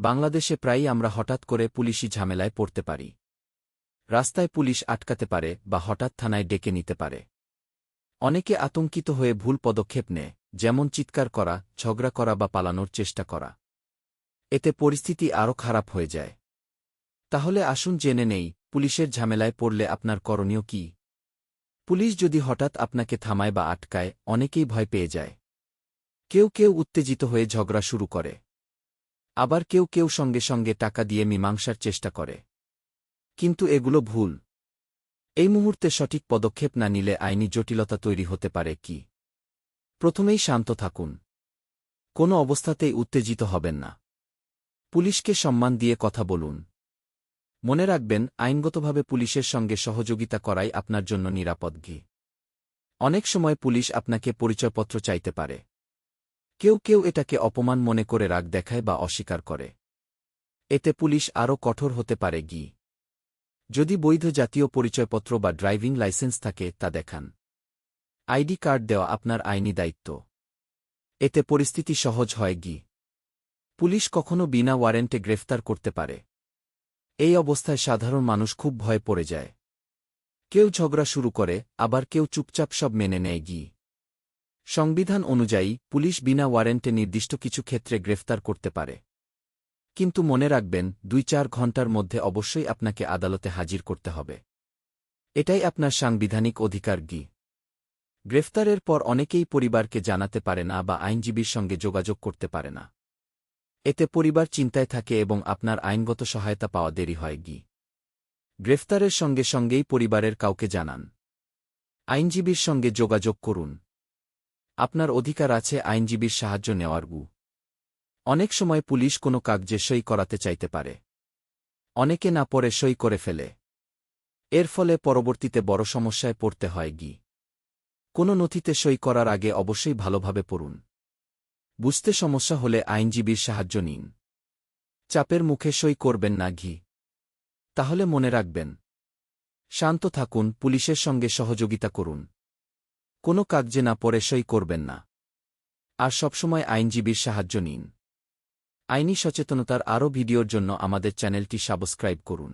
বাংলাদেশে প্রায়ই আমরা হঠাৎ করে পুলিশি ঝামেলায় পড়তে পারি। রাস্তায় পুলিশ আটকাতে পারে বা হঠাৎ থানায় ডেকে নিতে পারে। অনেকে আতঙ্কিত হয়ে ভুল পদক্ষেপ নেয়, যেমন চিৎকার করা, ঝগড়া করা বা পালানোর চেষ্টা করা। এতে পরিস্থিতি আরও খারাপ হয়ে যায়। তাহলে আসুন জেনে নেই, পুলিশের ঝামেলায় পড়লে আপনার করণীয় কি? পুলিশ যদি হঠাৎ আপনাকে থামায় বা আটকায়, অনেকেই ভয় পেয়ে যায়। কেউ কেউ উত্তেজিত হয়ে ঝগড়া শুরু করে। আবার কেউ কেউ সঙ্গে সঙ্গে টাকা দিয়ে মীমাংসার চেষ্টা করে। কিন্তু এগুলো ভুল। এই মুহূর্তে সঠিক পদক্ষেপ না নিলে আইনি জটিলতা তৈরি হতে পারে কি? প্রথমেই শান্ত থাকুন। কোনো অবস্থাতেই উত্তেজিত হবেন না। পুলিশকে সম্মান দিয়ে কথা বলুন। মনে রাখবেন, আইনগতভাবে পুলিশের সঙ্গে সহযোগিতা করাই আপনার জন্য নিরাপদ ঘি। অনেক সময় পুলিশ আপনাকে পরিচয়পত্র চাইতে পারে। কেউ কেউ এটাকে অপমান মনে করে রাগ দেখায় বা অস্বীকার করে। এতে পুলিশ আরও কঠোর হতে পারে গি। যদি বৈধ জাতীয় পরিচয়পত্র বা ড্রাইভিং লাইসেন্স থাকে, তা দেখান। আইডি কার্ড দেওয়া আপনার আইনি দায়িত্ব। এতে পরিস্থিতি সহজ হয় গি। পুলিশ কখনো বিনা ওয়ারেন্টে গ্রেফতার করতে পারে। এই অবস্থায় সাধারণ মানুষ খুব ভয়ে পড়ে যায়। কেউ ঝগড়া শুরু করে, আবার কেউ চুপচাপ সব মেনে নেয় গি। সংবিধান অনুযায়ী, পুলিশ বিনা ওয়ারেন্টে নির্দিষ্ট কিছু ক্ষেত্রে গ্রেফতার করতে পারে। কিন্তু মনে রাখবেন, দুই চার ঘণ্টার মধ্যে অবশ্যই আপনাকে আদালতে হাজির করতে হবে। এটাই আপনার সাংবিধানিক অধিকার গি গ্রেফতারের পর অনেকেই পরিবারকে জানাতে পারে না বা আইনজীবীর সঙ্গে যোগাযোগ করতে পারে না। এতে পরিবার চিন্তায় থাকে এবং আপনার আইনগত সহায়তা পাওয়া দেরি হয় গি গ্রেফতারের সঙ্গে সঙ্গেই পরিবারের কাউকে জানান। আইনজীবীর সঙ্গে যোগাযোগ করুন। আপনার অধিকার আছে আইনজীবীর সাহায্য নেওয়ার গু। অনেক সময় পুলিশ কোনো কাগজে সই করাতে চাইতে পারে। অনেকে না পড়ে সই করে ফেলে। এর ফলে পরবর্তীতে বড় সমস্যায় পড়তে হয় গি। কোনো নথিতে সই করার আগে অবশ্যই ভালোভাবে পড়ুন। বুঝতে সমস্যা হলে আইনজীবীর সাহায্য নিন। চাপের মুখে সই করবেন না ঘি। তাহলে মনে রাখবেন। শান্ত থাকুন, পুলিশের সঙ্গে সহযোগিতা করুন। কোনো কাগজে না পড়ে সই করবেন না। আর সবসময় আইনজীবীর সাহায্য নিন। আইনি সচেতনতার আরও ভিডিওর জন্য আমাদের চ্যানেলটি সাবস্ক্রাইব করুন।